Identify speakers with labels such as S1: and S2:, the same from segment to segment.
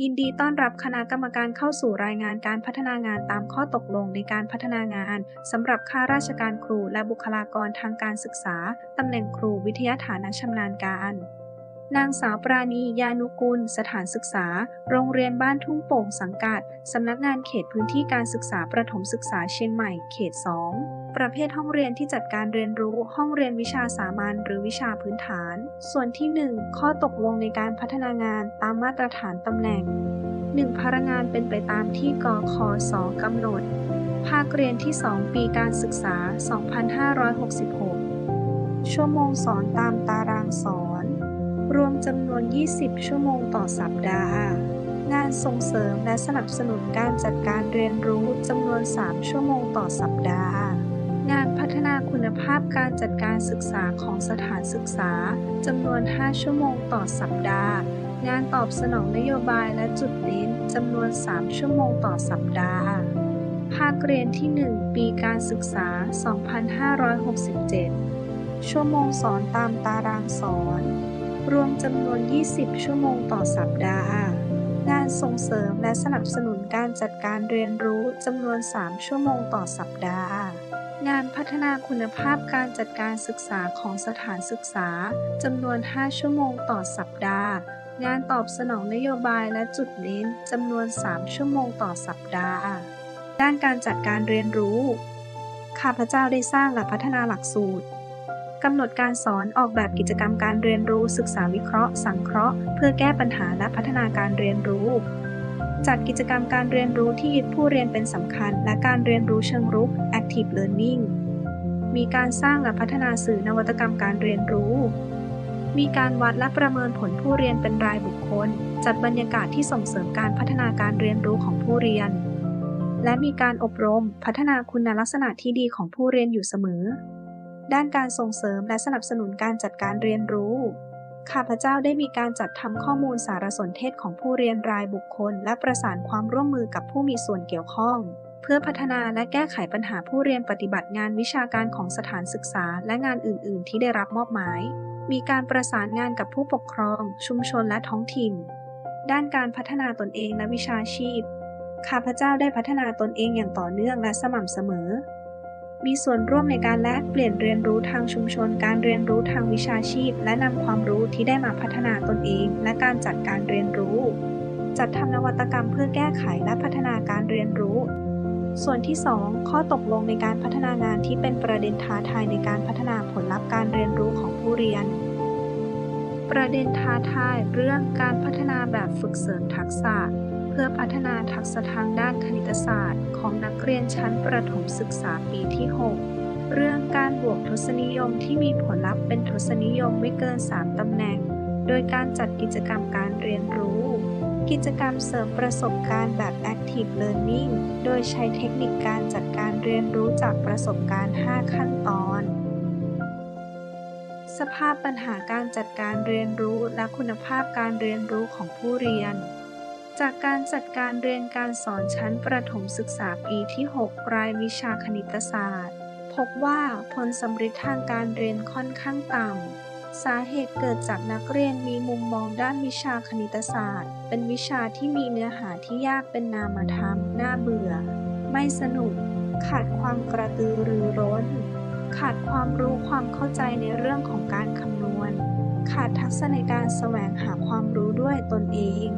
S1: ยินดีต้อนรับคณะกรรมการเข้าสู่รายงานการพัฒนางานตามข้อตกลงในการพัฒนางานสำหรับข้าราชการครูและบุคลากรทางการศึกษาตำแหน่งครูวิทยาฐานะชำนาญการ นางสาวปราณียานุกุล สถานศึกษา โรงเรียนบ้านทุ่งโป่งสังกัด สำนักงานเขตพื้นที่การศึกษาประถมศึกษาเชียงใหม่ เขต 2 ประเภทห้องเรียนที่จัดการเรียนรู้ ห้องเรียนวิชาสามัญหรือวิชาพื้นฐาน ส่วนที่ 1 ข้อตกลงในการพัฒนางานตามมาตรฐานตำแหน่ง 1. พนักงานเป็นไปตามที่กคสกำหนด ภาคเรียนที่ 2 ปีการศึกษา 2566 ชั่วโมงสอนตามตารางสอน รวมจำนวน 20 ชั่วโมงต่อสัปดาห์ งานส่งเสริมและสนับสนุนการจัดการเรียนรู้จำนวน 3 ชั่วโมงต่อสัปดาห์ งานพัฒนาคุณภาพการจัดการศึกษาของสถานศึกษาจำนวน 5 ชั่วโมงต่อสัปดาห์ งานตอบสนองนโยบายและจุดเน้นจำนวน 3 ชั่วโมงต่อสัปดาห์ ภาคเรียนที่ 1 ปีการศึกษา 2567 ชั่วโมงสอนตามตารางสอน รวมจำนวน 20 ชั่วโมงต่อสัปดาห์ งานส่งเสริมและสนับสนุนการจัดการเรียนรู้จำนวน 3 ชั่วโมงต่อสัปดาห์ งานพัฒนาคุณภาพการจัดการศึกษาของสถานศึกษาจำนวน 5 ชั่วโมงต่อสัปดาห์ งานตอบสนองนโยบายและจุดเน้นจำนวน 3 ชั่วโมงต่อสัปดาห์ ด้านการจัดการเรียนรู้ ข้าพเจ้าได้สร้างและพัฒนาหลักสูตร กำหนดการสอนออกแบบกิจกรรมการเรียนรู้ศึกษาวิเคราะห์ สังเคราะห์ เพื่อแก้ปัญหาและพัฒนาการเรียนรู้ จัดกิจกรรมการเรียนรู้ที่ยึดผู้เรียนเป็นสำคัญ และการเรียนรู้เชิงรุก active learning มีการสร้างและพัฒนาสื่อนวัตกรรมการเรียนรู้ มีการวัดและประเมินผลผู้เรียนเป็นรายบุคคล จัดบรรยากาศที่ส่งเสริมการพัฒนาการเรียนรู้ของผู้เรียน และมีการอบรม พัฒนาคุณลักษณะที่ดีของผู้เรียนอยู่เสมอ ด้านการส่งเสริมและสนับสนุนการจัดการเรียนรู้ ข้าพเจ้าได้มีการจัดทำข้อมูลสารสนเทศของผู้เรียนรายบุคคล และประสานความร่วมมือกับผู้มีส่วนเกี่ยวข้อง เพื่อพัฒนาและแก้ไขปัญหาผู้เรียนปฏิบัติงานวิชาการของสถานศึกษาและงานอื่น ๆ ที่ได้รับมอบหมาย มีการประสานงานกับผู้ปกครอง ชุมชนและท้องถิ่น ด้านการพัฒนาตนเองและวิชาชีพ ข้าพเจ้าได้พัฒนาตนเองอย่างต่อเนื่องและสม่ำเสมอ มีส่วนร่วมในการแลกเปลี่ยนเรียนรู้ทางชุมชน การเรียนรู้ทางวิชาชีพ และนำความรู้ที่ได้มาพัฒนาตนเอง และการจัดการเรียนรู้ จัดทำนวัตกรรมเพื่อแก้ไขและพัฒนาการเรียนรู้ ส่วนที่ 2 ข้อตกลงในการพัฒนางานที่เป็นประเด็นท้าทายในการพัฒนาผลลัพธ์การเรียนรู้ของผู้เรียน ประเด็นท้าทายเรื่องการพัฒนาแบบฝึกเสริมทักษะ เพื่อพัฒนาทักษะทางด้านคณิตศาสตร์ของนักเรียนชั้นประถมศึกษาปีที่ 6 เรื่องการบวกทศนิยมที่มีผลลัพธ์เป็นทศนิยมไม่เกิน 3 ตำแหน่ง โดยการจัดกิจกรรมการเรียนรู้ กิจกรรมเสริมประสบการณ์แบบ Active Learning โดยใช้เทคนิคการจัดการเรียนรู้จากประสบการณ์ 5 ขั้นตอนสภาพปัญหาการจัดการเรียนรู้และคุณภาพการเรียนรู้ของผู้เรียน จากการจัดการเรียนการสอนชั้นประถมศึกษาปีที่ 6 รายวิชาคณิตศาสตร์ พบว่าผลสำเร็จทางการเรียนค่อนข้างต่ำ สาเหตุเกิดจากนักเรียนมีมุมมองด้านวิชาคณิตศาสตร์ เป็นวิชาที่มีเนื้อหาที่ยากเป็นนามธรรม น่าเบื่อ ไม่สนุก ขาดความกระตือรือร้น ขาดความรู้ความเข้าใจในเรื่องของการคำนวณ ขาดทักษะในการแสวงหาความรู้ด้วยตนเอง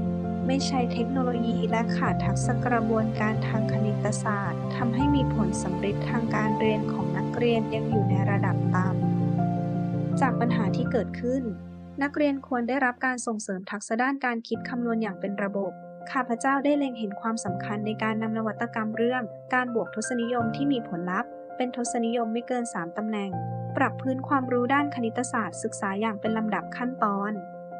S1: ไม่ใช้เทคโนโลยีและขาดทักษะกระบวนการทางคณิตศาสตร์ทำให้มีผลสำเร็จทางการเรียนของนักเรียนยังอยู่ในระดับต่ำจากปัญหาที่เกิดขึ้น นักเรียนควรได้รับการส่งเสริมทักษะด้านการคิดคำนวณอย่างเป็นระบบ ข้าพเจ้าได้เล็งเห็นความสำคัญในการนำนวัตกรรมเรื่อง การบวกทศนิยมที่มีผลลัพธ์ เป็นทศนิยมไม่เกิน 3ตำแหน่ง ปรับพื้นความรู้ด้านคณิตศาสตร์ ศึกษาอย่างเป็นลำดับขั้นตอน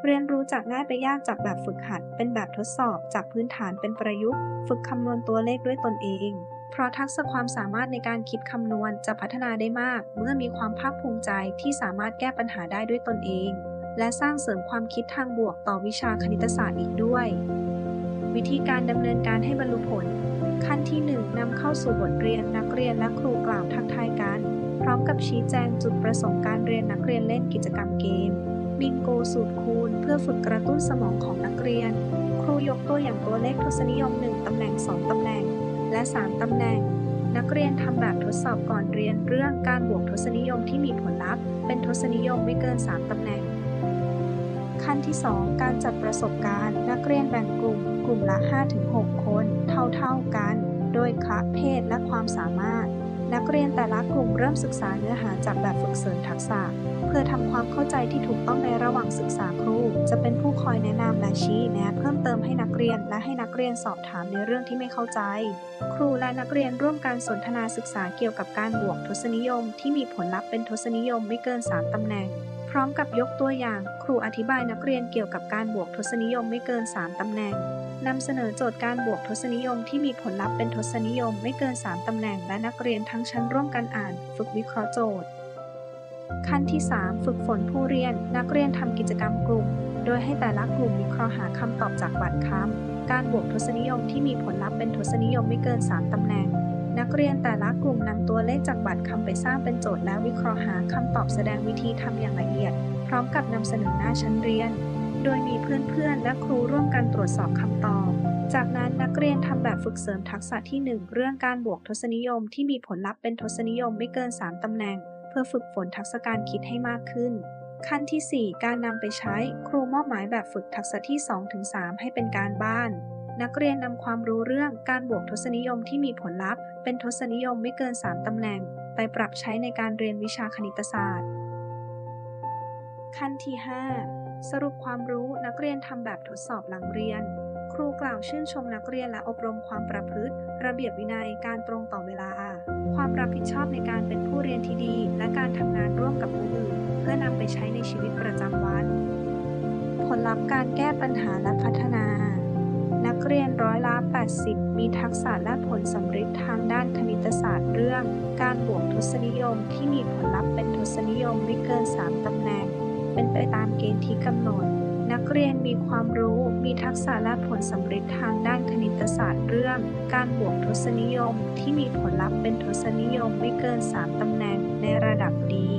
S1: เรียนรู้จากง่ายไปยากจากแบบฝึกหัด เป็นแบบทดสอบจากพื้นฐานเป็นประยุกต์ ฝึกคำนวณตัวเลขด้วยตนเอง เพราะทักษะความสามารถในการคิดคำนวณจะพัฒนาได้มาก เมื่อมีความภาคภูมิใจที่สามารถแก้ปัญหาได้ด้วยตนเอง และสร้างเสริมความคิดทางบวกต่อวิชาคณิตศาสตร์อีกด้วย วิธีการดำเนินการให้บรรลุผล ขั้นที่ 1นำเข้าสู่บทเรียนนักเรียนและครูกล่าวทักทายกัน พร้อมกับชี้แจงจุดประสงค์การเรียนนักเรียนเล่นกิจกรรมเกม บิงโกสูตรคูณ เพื่อฝึกกระตุ้นสมองของนักเรียน ครูยกตัวอย่างตัวเลขทศนิยม 1 ตำแหน่ง 2 ตำแหน่ง และ 3 ตำแหน่ง นักเรียนทำแบบทดสอบก่อนเรียนเรื่องการบวกทศนิยมที่มีผลลัพธ์ เป็นทศนิยมไม่เกิน 3 ตำแหน่ง ขั้นที่ 2 การจัดประสบการณ์ นักเรียนแบ่งกลุ่ม กลุ่มละ 5-6 คน เท่าๆกัน โดยคละเพศและความสามารถ นักเรียนแต่ละกลุ่มเริ่มศึกษาเนื้อหาจากแบบฝึกเสริมทักษะ เพื่อทำความเข้าใจที่ถูกต้องในระหว่างศึกษาครู จะเป็นผู้คอยแนะนำและชี้แนะเพิ่มเติมให้นักเรียนและให้นักเรียนสอบถามในเรื่องที่ไม่เข้าใจ ครูและนักเรียนร่วมการสนทนาศึกษาเกี่ยวกับการบวกทศนิยม ที่มีผลลัพธ์เป็นทศนิยมไม่เกิน 3ตำแหน่ง ร้อมกับยกตัวอย่าง ครูอธิบายนักเรียนเกี่ยวกับการบวกทศนิยมไม่เกิน 3 ตำแหน่งนำเสนอโจทย์การบวกทศนิยมที่มีผลลัพธ์เป็นทศนิยมไม่เกิน 3 ตำแหน่ง และนักเรียนทั้งชั้นร่วมกันอ่าน ฝึกวิเคราะห์โจทย์ ขั้นที่ 3 ฝึกฝนผู้เรียน นักเรียนทำกิจกรรมกลุ่ม โดยให้แต่ละกลุ่มวิเคราะห์หาคำตอบจากบัตรคำการบวกทศนิยมที่มีผลลัพธ์เป็นทศนิยมไม่เกิน 3 ตำแหน่ง นักเรียนแต่ละกลุ่มนำตัวเลขจากบัตรคำไปสร้างเป็นโจทย์และวิเคราะห์หาคำตอบแสดงวิธีทำอย่างละเอียด พร้อมกับนำเสนอหน้าชั้นเรียน โดยมีเพื่อนๆ และครูร่วมกันตรวจสอบคำตอบ จากนั้นนักเรียนทำแบบฝึกเสริมทักษะที่ 1 เรื่องการบวกทศนิยมที่มีผลลัพธ์เป็นทศนิยมไม่เกิน 3ตำแหน่ง เพื่อฝึกฝนทักษะการคิดให้มากขึ้นขั้นที่ 4 การนำไปใช้ ครูมอบหมายแบบฝึกทักษะที่ 2-3 ให้เป็นการบ้าน นักเรียนนำความรู้เรื่องการบวกทศนิยมที่มีผลลัพธ์ เป็นทศนิยมไม่เกิน 3 ตำแหน่ง ไปปรับใช้ในการเรียนวิชาคณิตศาสตร์ ขั้นที่ 5 สรุปความรู้นักเรียนทำแบบทดสอบหลังเรียน ครูกล่าวชื่นชมนักเรียนและอบรมความประพฤติ ระเบียบวินัยการตรงต่อเวลา ความรับผิดชอบในการเป็นผู้เรียนที่ดี และการทำงานร่วมกับผู้อื่น เพื่อนำไปใช้ในชีวิตประจำวัน ผลลัพธ์การแก้ปัญหาและพัฒนา เรียนร้อยละ80 มีทักษะและผลสำเร็จทางด้านคณิตศาสตร์เรื่อง การบวกทศนิยมที่มีผลลัพธ์เป็นทศนิยมไม่เกิน 3 ตำแหน่ง เป็นไปตามเกณฑ์ที่กำหนด นักเรียนมีความรู้ มีทักษะและผลสำเร็จทางด้านคณิตศาสตร์เรื่อง การบวกทศนิยมที่มีผลลัพธ์เป็นทศนิยมไม่เกิน 3 ตำแหน่งในระดับดี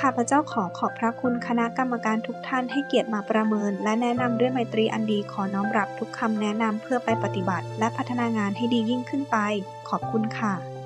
S1: ข้าพเจ้าขอขอบพระคุณคณะกรรมการทุกท่านให้เกียรติมาประเมิน และแนะนำด้วยไมตรีอันดีขอน้อมรับทุกคำแนะนำเพื่อไปปฏิบัติ และพัฒนางานให้ดียิ่งขึ้นไป ขอบคุณค่ะ